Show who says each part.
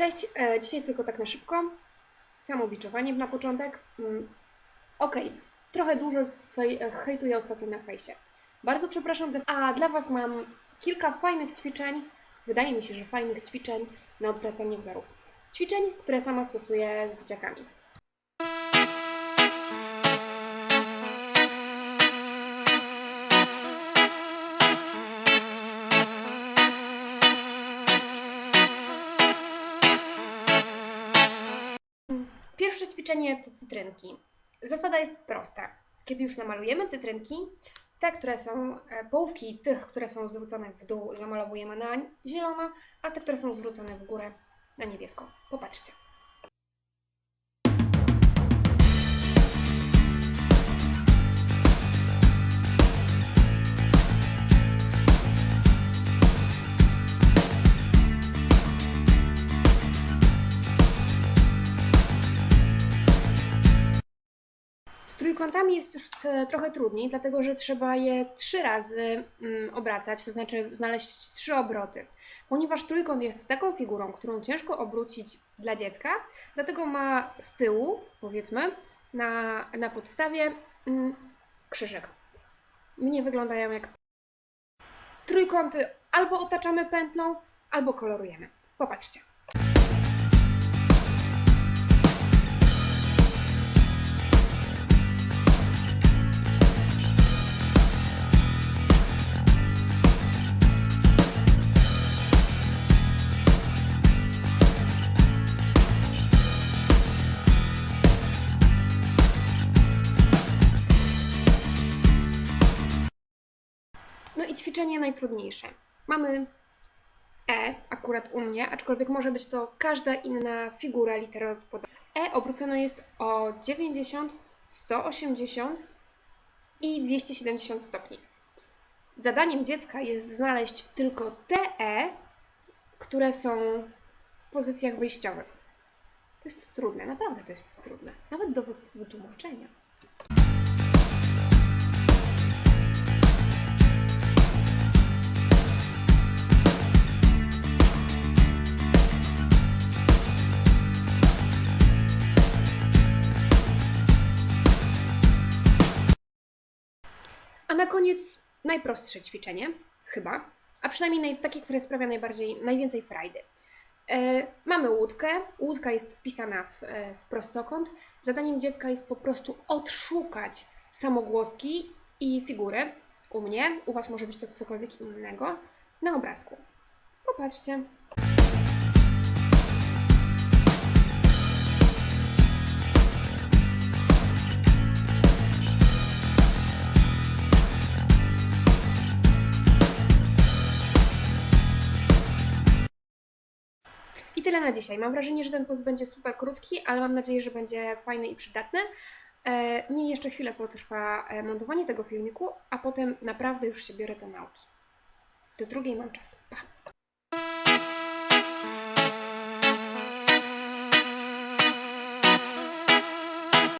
Speaker 1: Cześć, e, dzisiaj tylko tak na szybko. Samobiczowanie na początek. Mm, Okej, trochę dużo e, hejtuję ostatnio na fejsie. Bardzo przepraszam, a dla Was mam kilka fajnych ćwiczeń, wydaje mi się, że fajnych ćwiczeń na odwracanie wzorów. Ćwiczeń, które sama stosuję z dzieciakami. Pierwsze ćwiczenie to cytrynki. Zasada jest prosta. Kiedy już namalujemy cytrynki, te, które są e, połówki tych, które są zwrócone w dół, zamalowujemy na zielono, a te, które są zwrócone w górę, na niebiesko. Popatrzcie. Trójkątami jest już e, trochę trudniej, dlatego że trzeba je trzy razy mm, obracać, to znaczy znaleźć trzy obroty. Ponieważ trójkąt jest taką figurą, którą ciężko obrócić dla dziecka, dlatego ma z tyłu, powiedzmy, na, na podstawie mm, krzyżyk. Mnie wyglądają jak trójkąty albo otaczamy pętlą, albo kolorujemy. Popatrzcie. No i ćwiczenie najtrudniejsze. Mamy E, akurat u mnie, aczkolwiek może być to każda inna figura litera od poda- E obrócone jest o 90, 180 i 270 stopni. Zadaniem dziecka jest znaleźć tylko te E, które są w pozycjach wyjściowych. To jest trudne, naprawdę to jest trudne. Nawet do wy- wytłumaczenia. Na koniec najprostsze ćwiczenie, chyba, a przynajmniej naj, takie, które sprawia najbardziej, najwięcej frajdy. E, mamy łódkę, łódka jest wpisana w, e, w prostokąt. Zadaniem dziecka jest po prostu odszukać samogłoski i figury. U mnie, u Was może być to cokolwiek innego, na obrazku. Popatrzcie. I tyle na dzisiaj. Mam wrażenie, że ten post będzie super krótki, ale mam nadzieję, że będzie fajny i przydatny. E, Mnie jeszcze chwilę potrwa e, montowanie tego filmiku, a potem naprawdę już się biorę do nauki. Do drugiej mam czas. Pa!